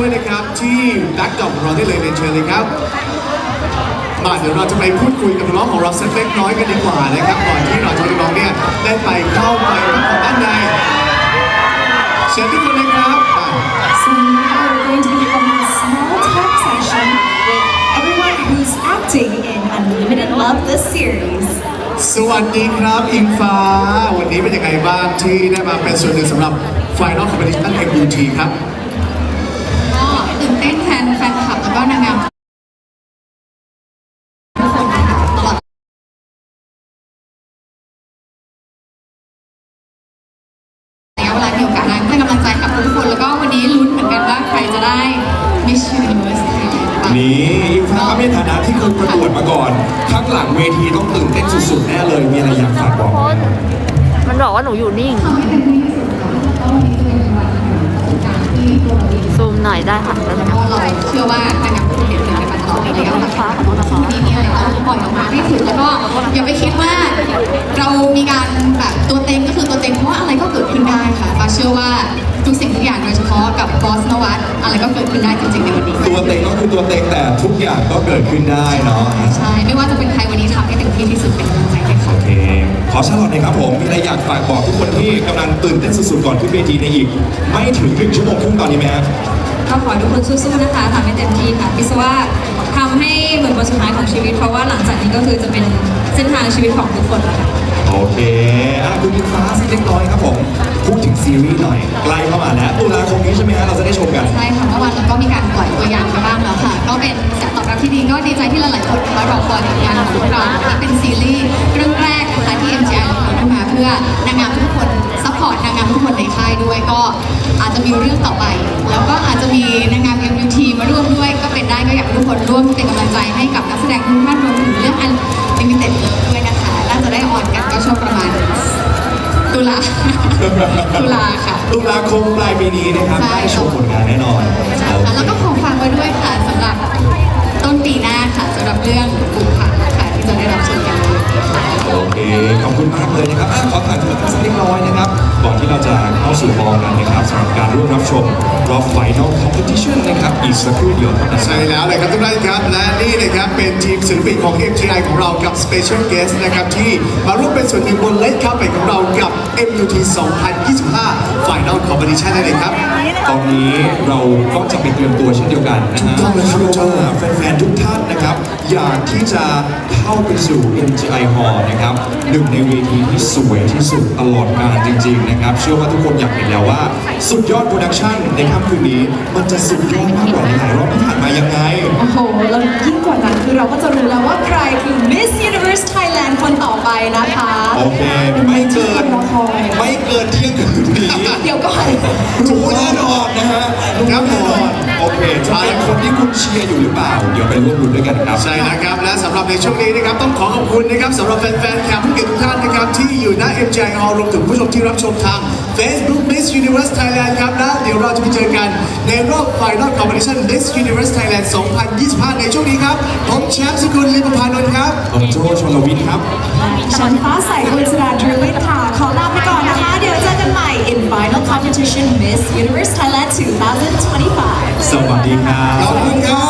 ด้วยนะครับ ที่แบ็คดรอปของเราได้เลยเรียนเชิญเลยครับมาเดี๋ยวเราจะไปพูดคุยกับน้องของเราสักเล็กน้อยกันดีกว่านะครับก่อนที่เราจะให้น้องเนี่ยได้ไปเข้าไปพักผ่อนด้านในเชิญทุกคนเลยครับอะ so now we're going to be having a small talk session with everyone who's acting in Unlimited Love this series สวัสดีครับอิงฟ้า วันนี้เป็นยังไงบ้างที่ได้มาเป็นส่วนหนึ่งสำหรับ Final Competition MUT ครับ มีโอกาสได้ให้กำลังใจกับทุกคน แล้วก็วันนี้ลุ้นเหมือนกันว่าใครจะได้ Miss Universe Thailand บ้างนี่อิงฟ้าในฐานะที่เคยประกวดมาก่อน ข้างหลังเวทีต้องตื่นเต้นสุดๆแน่เลยมีอะไรอยากฝากบอกไหมมันบอกว่าหนูอยู่นิ่งทำให้เต็มที่ที่สุดค่ะแล้วก็วันนี้ตัวเองวันเป็นการที่ตัวเราเองซูมหน่อยได้ค่ะแล้วเพนะราะว่าเราเชื่อว่านางงามทุกคนเปลี่ยนแปลงไปตลอดในระยะเวลาปีนี้อะไรเราปล่อยออกมาให้สุดแล้วก็อย่าไปคิดว่าเรามีการ วัตอะไรก็เกิดขึ้นได้จริงๆในวันนี้ตัวเต็งก็คือตัวเต็งแต่ทุกอย่างก็เกิดขึ้นได้เนาะใช่ไม่ว่าจะเป็นใครวันนี้ทำให้เต็มที่ที่สุดเป็นกำลังใจให้เขาโอเคขอชาลอตหน่อยครับผมมีอะไรอยากฝากบอกทุกคนที่กำลังตื่นเต้นสุดๆก่อนขึ้นเวทีในอีก ไม่ถึงหนึ่งชั่วโมงครึ่งตอนนี้ไหมฮะก็ขอให้ทุกคนสู้ๆนะคะทำให้เต็มที่ค่ะพิศว่าทำให้เหมือนวันสุดท้ายของชีวิต เพราะว่าหลังจากนี้ก็คือจะเป็นเส้นทางชีวิตของทุกคนแล้วค่ะโอเคอะคุณอิงฟ้าสักเล็กน้อยครับผม พูดถึงซีรีส์หน่อยใกล้เข้ามาแล้วตุลาคมนี้ใช่ไหมฮะเราจะได้ชมกัน ใช่ค่ะเมื่อวานเราก็มีการปล่อยตัวอย่างไปบ้างแล้วค่ะ ก็เป็นแสตอบรับที่ดีก็ดีใจที่หลายๆคนมารอคอยผลงานของพวกเราที่เป็นซีรีส์เรื่องแรกนะคะที่ MGI เราทำมาเพื่อนางงามทุกคนซัพพอร์ตนางงามทุกคนในค่ายด้วยก็อาจจะมีเรื่องต่อไป แล้วก็อาจจะมีนางงาม MUT มาร่วมด้วยก็เป็นได้ก็อยากให้ทุกคนร่วมเป็นกำลังใจให้กับนักแสดงทุกท่าน ตุลาตุลาค่ะ ตุลาคมปลายปีนี้นะครับใช่ ได้ชมผลงานแน่นอนใช่ค่ะแล้วก็ขอฝากไว้ด้วยค่ะสำหรับต้นปีหน้าค่ะสำหรับเรื่องกุมภาค่ะที่จะได้รับชมกันเลยค่ะ โอเค ขอบคุณมากเลยนะครับอะขอถ่ายรูปสักเล็กน้อยนะครับก่อนที่ เราจะเข้าสู่บอลกันนะครับสำหรับการร่วมรับชมรอบ Final Competition นะครับอีกสักครู่เดียวเท่านั้นใช่แล้วเลยครับทุกท่านครับ และนี่นะครับเป็นทีมศิลปินของ MGI ของเรากับ Special Guest นะครับที่มาร่วมเป็นส่วนหนึ่งบนเลดคัพไปของเรากับ MUT 2025 Final Competition นั่นเองครับ ตอนนี้เราก็จะไปเตรียมตัวเช่นเดียวกันนะฮะถูกต้องเลยครับเชื่อว่าแฟนๆทุกท่านนะครับ อยากที่จะเข้าไปสู่ MGI Hall นะครับหนึ่งในเวทีที่สวยที่สุดตลอดกาลจริง ๆ นะครับ เชื่อว่าทุกคนอยากเห็นแล้วว่า สุดยอดโปรดักชันในค่ำคืนนี้ มันจะสุดยอดมากกว่าหลายๆรอบที่ผ่านมายังไง โอ้โหแล้วยิ่งกว่านั้นคือเราก็จะรู้แล้วว่าใครคือ Miss Universe Thailand คนต่อไปนะคะโอเค ไม่เกินรอคอยไม่เกินเที่ยงคืนนี้เดี๋ยวก่อนรู้แน่นอนนะฮะรู้แน่นอนโอเคจะเป็นคนที่คุณเชียร์อยู่หรือเปล่า เดี๋ยวไปร่วมรุ้นด้วยกันครับ ใช่นะครับ และสำหรับในช่วงนี้นะครับ ต้องขอขอบคุณนะครับสำหรับแฟนๆแคมป์ผู้เกียรติทุกท่านนะครับที่อยู่หน้า MGI Hall รวมถึงผู้ชมที่รับชมทาง Facebook Miss Universe Thailand ครับและเดี๋ยวเราจะไปเจอกันในรอบ Final Competition Miss Universe Thailand 2025 ในช่วงนี้ครับ ผมแชมป์สกุลลิมพานนท์ครับผมโจชลวิทย์ครับฉันฟ้าใสกุลสราดริวิทย์ค่ะ ขอลาไปก่อนนะคะ เดี๋ยวเจอกันใหม่ in final competition Miss Universe Thailand 2025 สวัสดีครับ ขอบคุณครับ